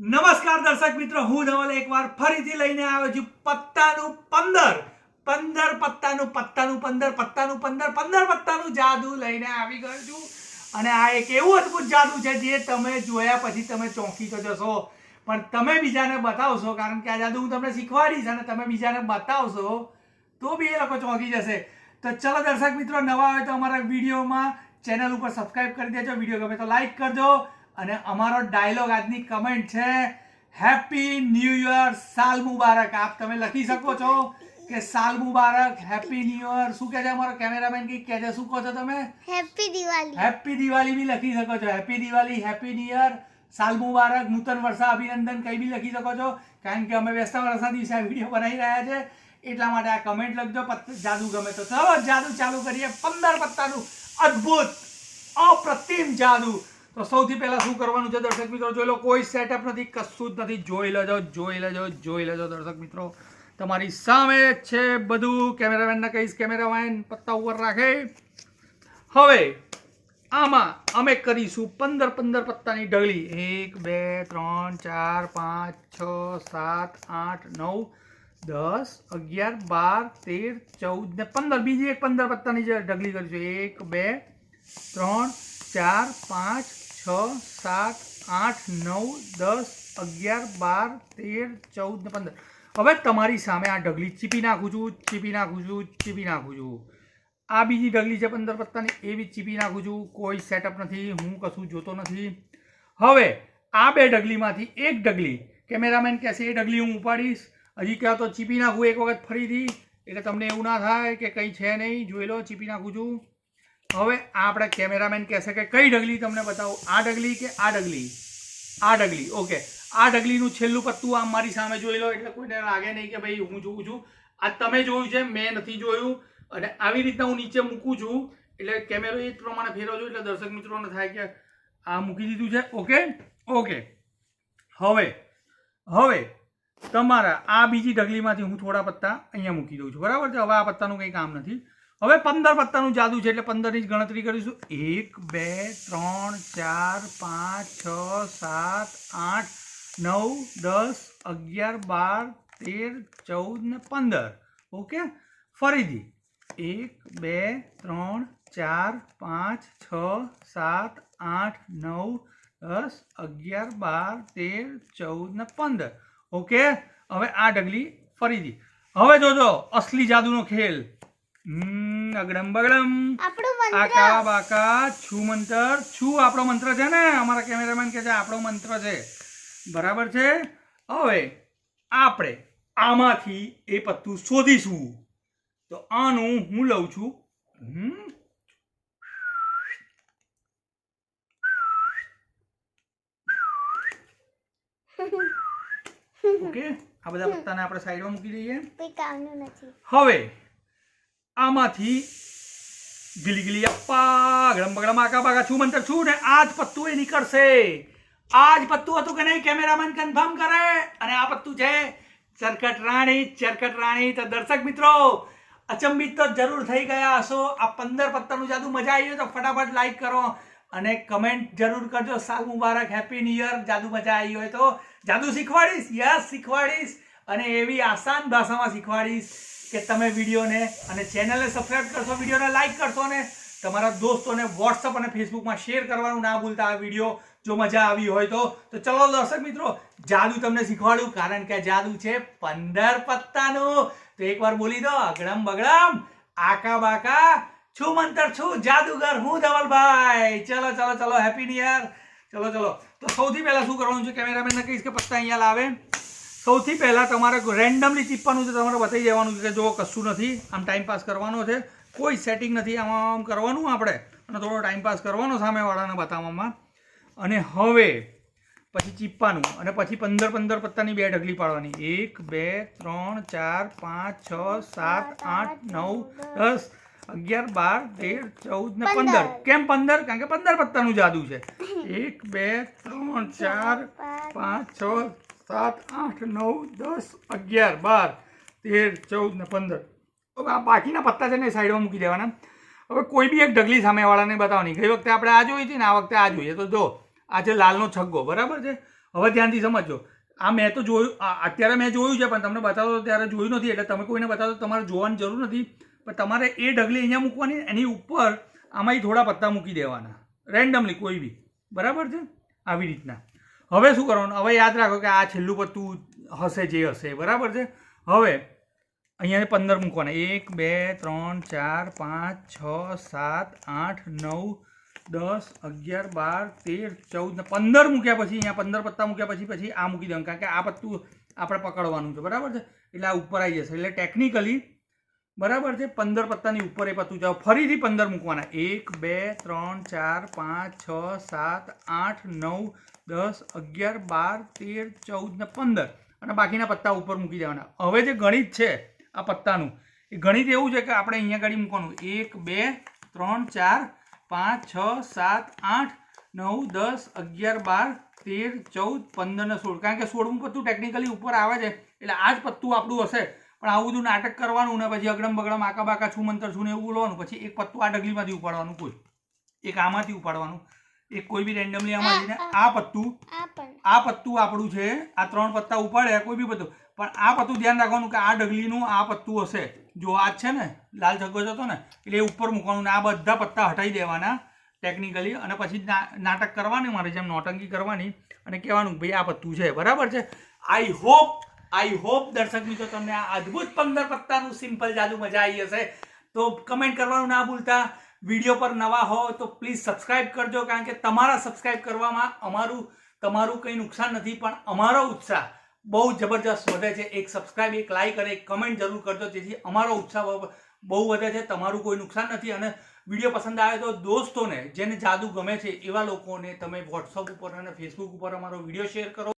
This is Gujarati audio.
નમસ્કાર દર્શક મિત્રો, હું ધવલ એકવાર ફરીથી લઈને આવ્યો છું. પત્તાનું પંદર પંદર પત્તાનું પત્તાનું પંદર પત્તાનું પંદર પંદર પત્તાનું જાદુ લઈને આવી ગયો છું. અને આ એક એવું અદ્ભુત જાદુ છે જે તમે જોયા પછી તમે ચોંકી તો જશો. પણ તમે બીજાને બતાવશો, કારણ કે આ જાદુ હું તમને શીખવાડીશ અને તમે બીજાને બતાવશો તો બી એ લોકો ચોંકી જશે. તો ચલો દર્શક મિત્રો, નવા હોય તો અમારા વિડીયોમાં ચેનલ ઉપર સબસ્ક્રાઇબ કરી દેજો. વીડિયો ગમે તો લાઈક કરજો. અને અમારો ડાયલોગ આજની કમેન્ટ છે હેપી ન્યૂ યર સાલ મુબારક. આપ તમે લખી શકો છો કે સાલ મુબારક હેપી ન્યૂ યર શું કહે છે અમારો કેમેરામેન કી કહે છે? શું કહો છો તમે? હેપી દિવાળી હેપી દિવાળી બી લખી શકો છો. Happy Diwali happy new year સાલ મુબારક નૂતન વર્ષા અભિનંદન કંઈ બી લખી શકો છો. કારણ કે અમે વ્યસ્ત વર્ષના દિવસે આ વીડિયો બનાવી રહ્યા છે. એટલા માટે આ કમેન્ટ લખજો. જાદુ ગમે તો. ચલો જાદુ ચાલુ કરીએ. પંદર પત્તાનું અદ્ભુત અપ્રતિમ જાદુ. તો સૌથી પહેલા શું કરવાનું છે દર્શક મિત્રો? જોઈ લો, કોઈ સેટઅપ નથી, કશું જ નથી. જોઈ લેજો જોઈ લેજો જોઈ લેજો દર્શક મિત્રો. તમારી સામે છે બધું. કેમેરામેનને કહીશ, કેમેરામેન પત્તા ઉપર રાખે. હવે, આમાં અમે કરીશું પંદર પંદર પત્તાની ઢગલી. એક, બે, ત્રણ, ચાર, પાંચ, છ, સાત, આઠ, નવ, દસ, અગિયાર, બાર, તેર, ચૌદ ને પંદર. બીજી એક પંદર પત્તાની જે ઢગલી કરીશું. એક, બે, ત્રણ, ચાર, પાંચ છ, સાત, આઠ, નવ, દસ, અગિયાર, બાર, તેર, ચૌદ પંદર. હવે તમારી સામે આ ઢગલી ચીપી નાખું છું, ચીપી નાખું છું, ચીપી નાખું છું. આ બીજી ઢગલી છે પંદર પત્તાની એ બી ચીપી નાખું છું, કોઈ સેટઅપ નથી, હું કશું જોતો નથી. હવે આ બે ઢગલીમાંથી એક ઢગલી કેમેરામેન કહેશે, એ ઢગલી હું ઉપાડીશ. હજી ક્યાં તો ચીપી નાખું એક વખત ફરીથી, એટલે તમને એવું ના થાય કે કંઈ છે નહીં, જોઈ લો, ચીપી નાખું છું. હવે આપણે કેમેરામેન કહેશે કે કઈ ઢગલી તમને બતાવું? આ ઢગલી કે આ ડગલી? આ ડગલી, ઓકે. આ ડગલીનું છેલ્લું પત્તું આમ મારી સામે જોઈ લો, એટલે કોઈને લાગે નહીં કે ભાઈ હું જોઉં છું. આ તમે જોયું છે, મેં નથી જોયું. અને આવી રીતના હું નીચે મૂકું છું, એટલે કેમેરો એ જ પ્રમાણે ફેરવજો, એટલે દર્શક મિત્રોને થાય કે આ મૂકી દીધું છે. ઓકે? ઓકે. હવે હવે તમારા આ બીજી ઢગલીમાંથી હું થોડા પત્તા અહીંયા મૂકી દઉં છું. બરાબર છે? હવે આ પત્તાનું કંઈ કામ નથી. હવે પંદર પત્તાનું જાદુ છે એટલે પંદરની જ ગણતરી કરીશું. એક, બે, ત્રણ, ચાર, પાંચ, છ, સાત, આઠ, નવ, દસ, અગિયાર, બાર, તેર, ચૌદ ને પંદર. ઓકે? ફરીથી. એક, બે, ત્રણ, ચાર, પાંચ, છ, સાત, આઠ, નવ, દસ, અગિયાર, બાર, તેર, ચૌદ ને પંદર. ઓકે? હવે આ ડગલી ફરીથી. હવે જોજો, અસલી જાદુનો ખેલ. હમ. અગડમ બગડમ આકા બાકા છું મંત્ર. છું આપણો મંત્ર છે ને? અમારા કેમેરામેન કે છે આપણો મંત્ર છે. બરાબર છે? હવે આપણે આમાંથી એ પત્તું શોધીશું. તો આનું હું લઉં છું. હમ. ઓકે? આ બધા પત્તાને આપણે સાઈડમાં મૂકી દઈએ. હવે આમાંથી ગીલી ગીલી અપ્પા ગળમ બગડમ આકા બાકા છું, મંતર છું ને આ જ પત્તું એ નીકળશે. આ જ પત્તું હતું કે નહીં, કેમેરામેન કન્ફર્મ કરે. અને આ પત્તું છે ચરકટ રાણી ચરકટ રાણી. તો દર્શક મિત્રો, અચંબિત તો જરૂર થઈ ગયા હશો. આ પંદર પત્તાનું જાદુ મજા આવી તો ફટાફટ લાઈક કરો અને કમેન્ટ જરૂર કરજો. સાલ મુબારક હેપી ન્યુ યર જાદુ મજા આવી હોય તો જાદુ શીખવાડીશ. યસ શીખવાડીશ. અને એવી આસાન ભાષામાં શીખવાડીશ. કે તમે વિડીયોને અને ચેનલને સબસ્ક્રાઈબ કરશો, વિડીયોને લાઇક કરશો ને તમારા દોસ્તોને વોટ્સઅપ અને ફેસબુકમાં શેર કરવાનું ના ભૂલતા આ વીડિયો જો મજા આવી હોય તો. તો ચલો દર્શક મિત્રો, જાદુ તમને શીખવાડું, કારણ કે જાદુ છે પંદર પત્તાનું. તો એકવાર બોલી દો, અગડમ બગડમ, આકા બાકા, છું મંતર છું, જાદુગર હું ધવલભાઈ. ચલો ચલો ચલો હેપી ન્યુ યર ચલો ચલો. તો સૌથી પહેલાં શું કરવાનું છે? કેમેરામેનને કહીશ કે પત્તા અહીંયા લાવે. સૌથી પહેલાં તમારે રેન્ડમલી ચીપવાનું છે તમારે બતાવી દેવાનું છે કે જો કશું નથી આમ ટાઈમ પાસ કરવાનો છે. કોઈ સેટિંગ નથી આમાં આમ કરવાનું આપણે. અને થોડો ટાઈમ પાસ કરવાનો સામેવાળાને બતાવવામાં. અને હવે પછી ચીપવાનું અને પછી પંદર પંદર પત્તાની બે ઢગલી પાડવાની. એક બે ત્રણ ચાર પાંચ છ સાત આઠ નવ દસ. અગિયાર બાર તેર ચૌદ ને પંદર. કેમ પંદર? કારણ કે પંદર પત્તાનું જાદુ છે. એક બે ત્રણ ચાર પાંચ છ સાત, આઠ, નવ, દસ, અગિયાર, બાર, તેર, ચૌદ ને પંદર. હવે આ બાકીના પત્તા છે ને સાઈડમાં મૂકી દેવાના. હવે કોઈ બી એક ઢગલી સામેવાળાને બતાવવાની ગઈ વખતે આપણે આ જોઈ હતી ને આ વખતે આ જોઈએ. તો જો, આ છે લાલનો છગ્ગો. બરાબર છે? હવે ધ્યાનથી સમજો આ મેં તો જોયું અત્યારે મેં જોયું છે, પણ તમને બતાવો ત્યારે જોયું નથી. એટલે તમે કોઈને બતાવો તમારે જોવાની જરૂર નથી. પણ તમારે એ ઢગલી અહીંયા મૂકવાની, એની ઉપર આમાંય થોડા પત્તા મૂકી દેવાના. રેન્ડમલી કોઈ બી. બરાબર છે? આવી રીતના. હવે શું કરવાનું? હવે યાદ રાખો કે આ છેલ્લું પત્તું હશે જે હશે, બરાબર છે? હવે અહીંયા પંદર મૂકવાના. એક, બે, ત્રણ, ચાર, પાંચ, છ, સાત, આઠ, નવ, દસ, અગિયાર, બાર, તેર, ચૌદ પંદર મૂક્યા પછી અહીંયા પંદર પત્તા મૂક્યા પછી પછી આ મૂકી દેવાનું. કારણ કે આ પત્તું આપણે પકડવાનું છે, બરાબર છે? એટલે આ ઉપર આવી જશે. એટલે ટેકનિકલી બરાબર છે? પંદર પત્તાની ઉપર એ પત્તું જાઓ. ફરીથી પંદર મૂકવાના. એક, બે, ત્રણ, ચાર, પાંચ, છ, સાત, આઠ, નવ, દસ, અગિયાર, બાર, તેર, ચૌદ ને પંદર. અને બાકીના પત્તા ઉપર મૂકી દેવાના. હવે જે ગણિત છે આ પત્તાનું, એ ગણિત એવું છે કે આપણે અહીંયા ગાડી મૂકવાનું. એક, બે, ત્રણ, ચાર, પાંચ, છ, સાત, આઠ, નવ, દસ, અગિયાર, બાર, તેર, ચૌદ, પંદર ને સોળ. કારણ કે સોળમું પત્તું ટેકનિકલી ઉપર આવે છે. એટલે આ જ પત્તું આપણું હશે. પણ આવું બધું નાટક કરવાનું ને પછી અગડમ બગડમ આકા બાકા છું મંતર છું ને એવું બોલવાનું. પછી એક પત્તું આ ડગલીમાંથી ઉપાડવાનું કોઈ. એક આમાંથી ઉપાડવાનું. એક કોઈ બી રેન્ડમલી આમાં જઈને આ પત્તું આ પત્તું આપણું છે આ ત્રણ પત્તા ઉપાડે કોઈ બી પત્તું. પણ આ પત્તું ધ્યાન રાખવાનું કે આ ડગલીનું આ પત્તું હશે. જો આ જ છે ને લાલ છગ્ગો જ હતો ને એટલે એ ઉપર મૂકવાનું ને આ બધા પત્તા હટાવી દેવાના ટેકનિકલી અને પછી નાટક કરવાની મારે જેમ નોટંકી કરવાની અને કહેવાનું ભાઈ આ પત્તું છે. બરાબર છે? આઈ હોપ આઈ હોપ દર્શક મિત્રો તમને આ અદ્ભુત પંદર પત્તાનું સિમ્પલ જાદુ મજા આવી હશે. તો કમેન્ટ કરવાનું ના ભૂલતા. વીડિયો પર નવા હો તો પ્લીઝ સબસ્ક્રાઇબ કરજો, કારણ કે તમારા સબસ્ક્રાઇબ કરવામાં અમારું, તમારું કંઈ નુકસાન નથી, પણ અમારો ઉત્સાહ બહુ જબરજસ્ત વધે છે. એક સબસ્ક્રાઇબ એક લાઇક અને એક કમેન્ટ જરૂર કરજો, જેથી અમારો ઉત્સાહ બહુ- વધે છે. તમારું કોઈ નુકસાન નથી અને વીડિયો પસંદ આવે તો દોસ્તોને, જેને જાદુ ગમે છે, એવા લોકોને તમે વોટ્સઅપ ઉપર અને ફેસબુક ઉપર અમારો વીડિયો શેર કરો.